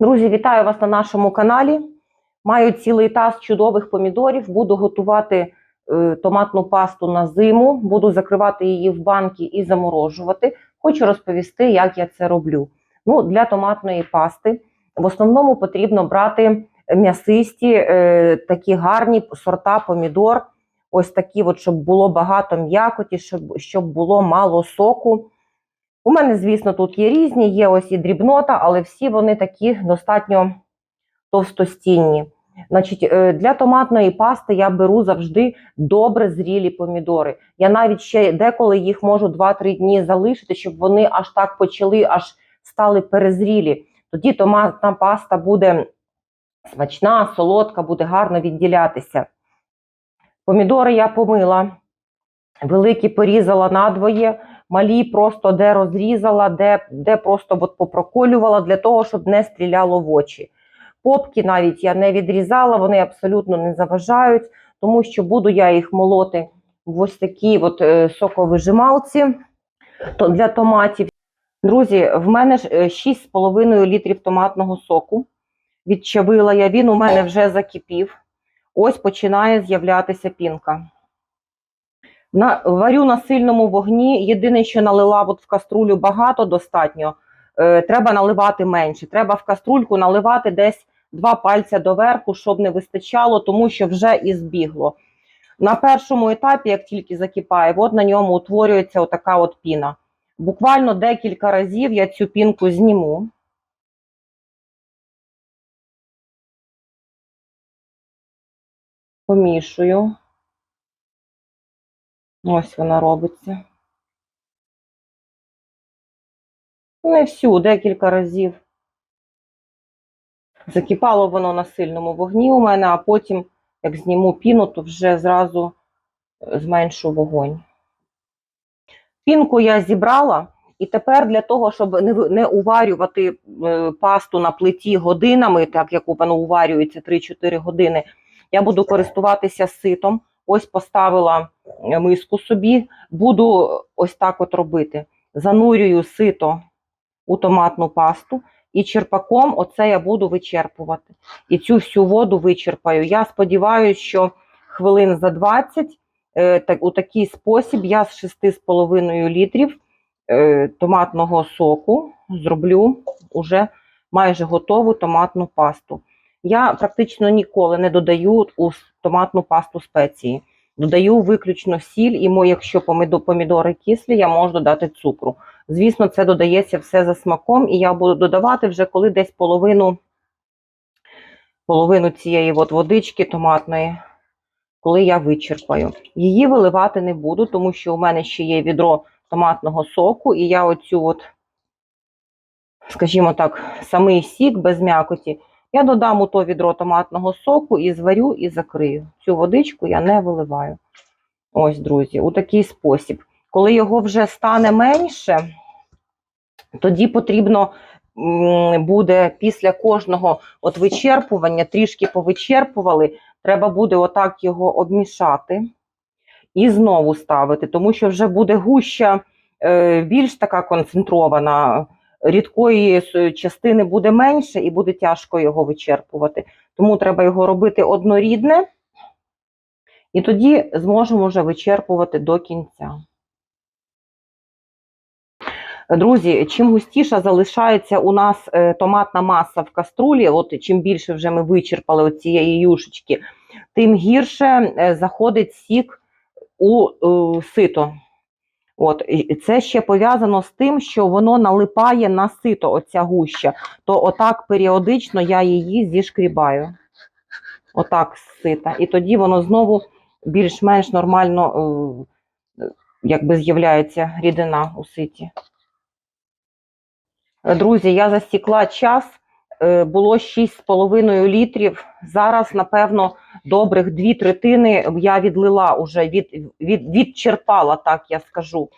Друзі, вітаю вас на нашому каналі. Маю цілий таз чудових помідорів. Буду готувати е, томатну пасту на зиму, буду закривати її в банки і заморожувати. Хочу розповісти, як я це роблю. Ну, для томатної пасти в основному потрібно брати м'ясисті, е, такі гарні сорта помідор. Ось такі, от, щоб було багато м'якоті, щоб, щоб було мало соку. У мене, звісно, тут є різні, є ось і дрібнота, але всі вони такі достатньо товстостінні. Значить, е, для томатної пасти я беру завжди добре зрілі помідори. Я навіть ще деколи їх можу 2-3 дні залишити, щоб вони аж так почали, аж стали перезрілі. Тоді томатна паста буде смачна, солодка, буде гарно відділятися. Помідори я помила, великі порізала надвоє, малі просто де розрізала, де, де просто от попроколювала для того, щоб не стріляло в очі. Попки навіть я не відрізала, вони абсолютно не заважають, тому що буду я їх молоти в ось такій от е, соковижималці для томатів. Друзі, в мене ж е, 6,5 літрів томатного соку. Відчавила я, він у мене вже закипів. Ось починає з'являтися пінка. На, варю на сильному вогні. Єдине, що налила от в каструлю багато достатньо. Е, треба наливати менше. Треба в каструльку наливати десь два пальця доверху, щоб не вистачало, тому що вже і збігло. На першому етапі, як тільки закипає, от на ньому утворюється отака от піна. Буквально декілька разів я цю пінку зніму. Помішую. Ось вона робиться. Не всю, декілька разів. Закипало воно на сильному вогні у мене, а потім, як зніму піну, то вже зразу е, зменшу вогонь. Пінку я зібрала, і тепер для того, щоб не, уварювати е, пасту на плиті годинами, так як воно уварюється 3-4 години, я буду користуватися ситом. Ось поставила е, миску собі, буду ось так от робити. Занурюю сито у томатну пасту і черпаком оце я буду вичерпувати. І цю всю воду вичерпаю. Я сподіваюся, що хвилин за 20 е, так, у такий спосіб я з 6,5 літрів е, томатного соку зроблю уже майже готову томатну пасту. Я практично ніколи не додаю у томатну пасту спеції. Додаю виключно сіль, і мо, якщо помідори кислі, я можу додати цукру. Звісно, це додається все за смаком, і я буду додавати вже коли десь половину, половину цієї от водички томатної, коли я вичерпаю. Її виливати не буду, тому що у мене ще є відро томатного соку, і я оцю от, скажімо так, самий сік без м'якоті. Я додам у то відро томатного соку і зварю і закрию. Цю водичку я не виливаю. Ось, друзі, у такий спосіб. Коли його вже стане менше, тоді потрібно буде після кожного от вичерпування, трішки повичерпували, треба буде отак його обмішати і знову ставити, тому що вже буде гуща е, більш така концентрована, рідкої частини буде менше і буде тяжко його вичерпувати. Тому треба його робити однорідне, і тоді зможемо вже вичерпувати до кінця. Друзі, чим густіша залишається у нас е, томатна маса в каструлі, от чим більше вже ми вичерпали цієї юшечки, тим гірше е, заходить сік у е, сито. От, і це ще пов'язано з тим, що воно налипає на сито, оця гуща. То отак періодично я її зішкрібаю. Отак з сита. І тоді воно знову більш-менш нормально е, якби з'являється рідина у ситі. Друзі, я засікла час, е, було 6,5 літрів. Зараз, напевно, добрих дві третини я відлила уже, від, від, відчерпала, так я скажу.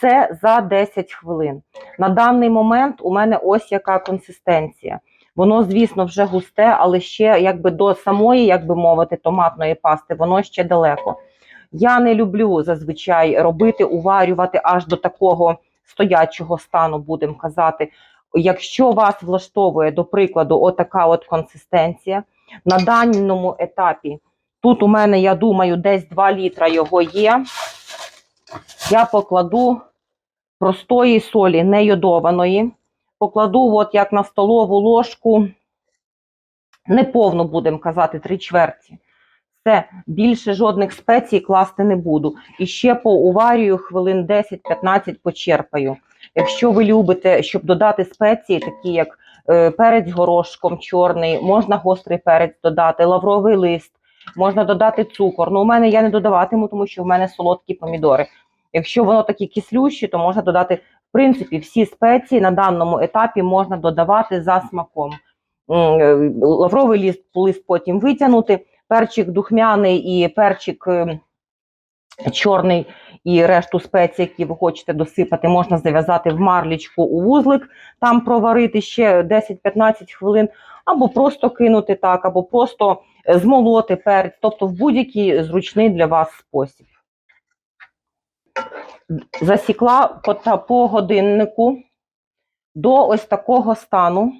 Це за 10 хвилин. На даний момент у мене ось яка консистенція. Воно, звісно, вже густе, але ще якби до самої, як би мовити, томатної пасти, воно ще далеко. Я не люблю зазвичай робити, уварювати аж до такого стоячого стану, будемо казати. Якщо вас влаштовує, до прикладу, отака от консистенція, на даному етапі, тут у мене, я думаю, десь 2 літра його є, я покладу простої солі, не йодованої. Покладу, от як на столову ложку, не повну будемо казати, три чверті. Все, більше жодних спецій класти не буду. І ще поуварюю хвилин 10-15 почерпаю. Якщо ви любите, щоб додати спеції, такі як е, перець горошком чорний, можна гострий перець додати, лавровий лист, можна додати цукор. Ну, у мене я не додаватиму, тому що в мене солодкі помідори. Якщо воно такі кислющі, то можна додати, в принципі, всі спеції на даному етапі можна додавати за смаком. Е, Лавровий лист, лист потім витягнути, перчик духмяний і перчик е, чорний і решту спецій, які ви хочете досипати, можна зав'язати в марлічку у вузлик, там проварити ще 10-15 хвилин, або просто кинути так, або просто е, змолоти перець, тобто в будь-який зручний для вас спосіб. Засікла по, годиннику до ось такого стану.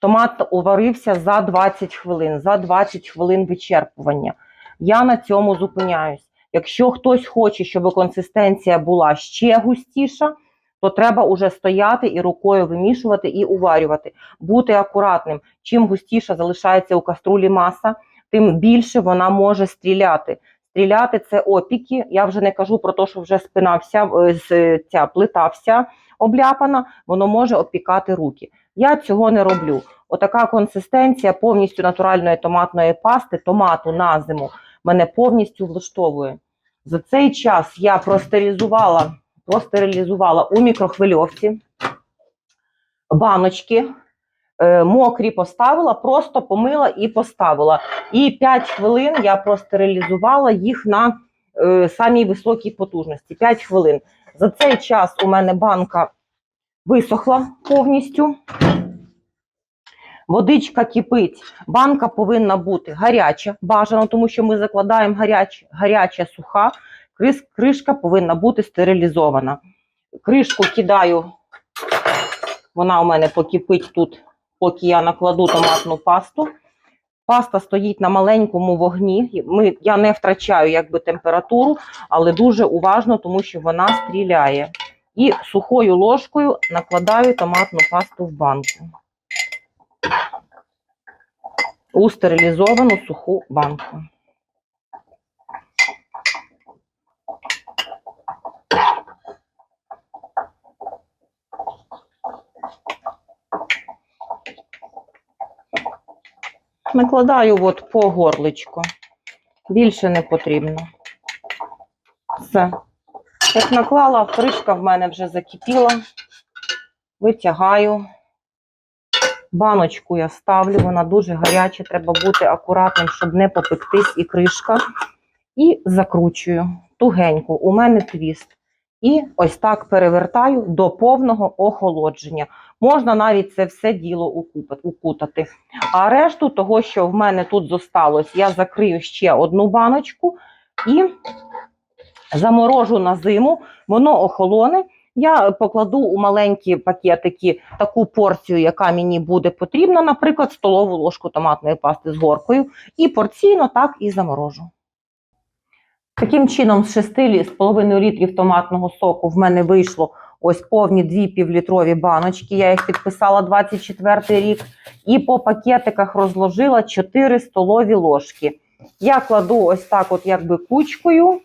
Томат уварився за 20 хвилин, за 20 хвилин вичерпування. Я на цьому зупиняюсь. Якщо хтось хоче, щоб консистенція була ще густіша, то треба уже стояти і рукою вимішувати і уварювати. Бути акуратним. Чим густіша залишається у каструлі маса, тим більше вона може стріляти. Стріляти це опіки. Я вже не кажу про те, що вже спина вся е, ця плита вся обляпана, воно може опікати руки. Я цього не роблю. Отака консистенція повністю натуральної томатної пасти, томату на зиму мене повністю влаштовує. За цей час я простерилізувала, простерилізувала у мікрохвильовці баночки, е, мокрі поставила, просто помила і поставила. І 5 хвилин я простерилізувала їх на е, самій високій потужності. 5 хвилин. За цей час у мене банка висохла повністю. Водичка кипить, банка повинна бути гаряча, бажано, тому що ми закладаємо гаряч, гаряча суха, кришка повинна бути стерилізована. Кришку кидаю, вона у мене покипить тут, поки я накладу томатну пасту. Паста стоїть на маленькому вогні. Ми, я не втрачаю якби, температуру, але дуже уважно, тому що вона стріляє. І сухою ложкою накладаю томатну пасту в банку. У стерилізовану суху банку. Накладаю от по горличку. Більше не потрібно. Все. Як наклала, кришка в мене вже закипіла. Витягаю. Баночку я ставлю, вона дуже гаряча, треба бути акуратним, щоб не попектись і кришка. І закручую тугенько. У мене твіст. І ось так перевертаю до повного охолодження. Можна навіть це все діло укутати. А решту того, що в мене тут зосталось, я закрию ще одну баночку і заморожу на зиму, воно охолоне. Я покладу у маленькі пакетики таку порцію, яка мені буде потрібна, наприклад, столову ложку томатної пасти з горкою, і порційно так і заморожу. Таким чином, з 6,5 літрів томатного соку в мене вийшло ось повні дві півлітрові баночки. Я їх підписала 24 рік. І по пакетиках розложила 4 столові ложки. Я кладу ось так, от якби кучкою.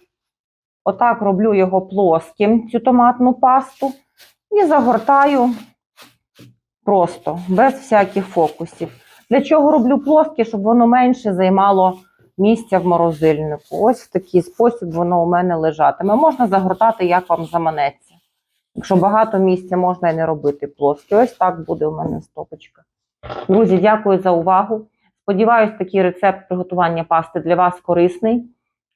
Отак роблю його плоским, цю томатну пасту, і загортаю просто, без всяких фокусів. Для чого роблю плоске, щоб воно менше займало місця в морозильнику. Ось в такий спосіб воно у мене лежатиме. Можна загортати, як вам заманеться. Якщо багато місця, можна і не робити плоске. Ось так буде у мене стопочка. Друзі, дякую за увагу. Сподіваюсь, такий рецепт приготування пасти для вас корисний.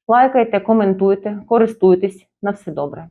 Лайкайте, коментуйте, користуйтесь. На все добре.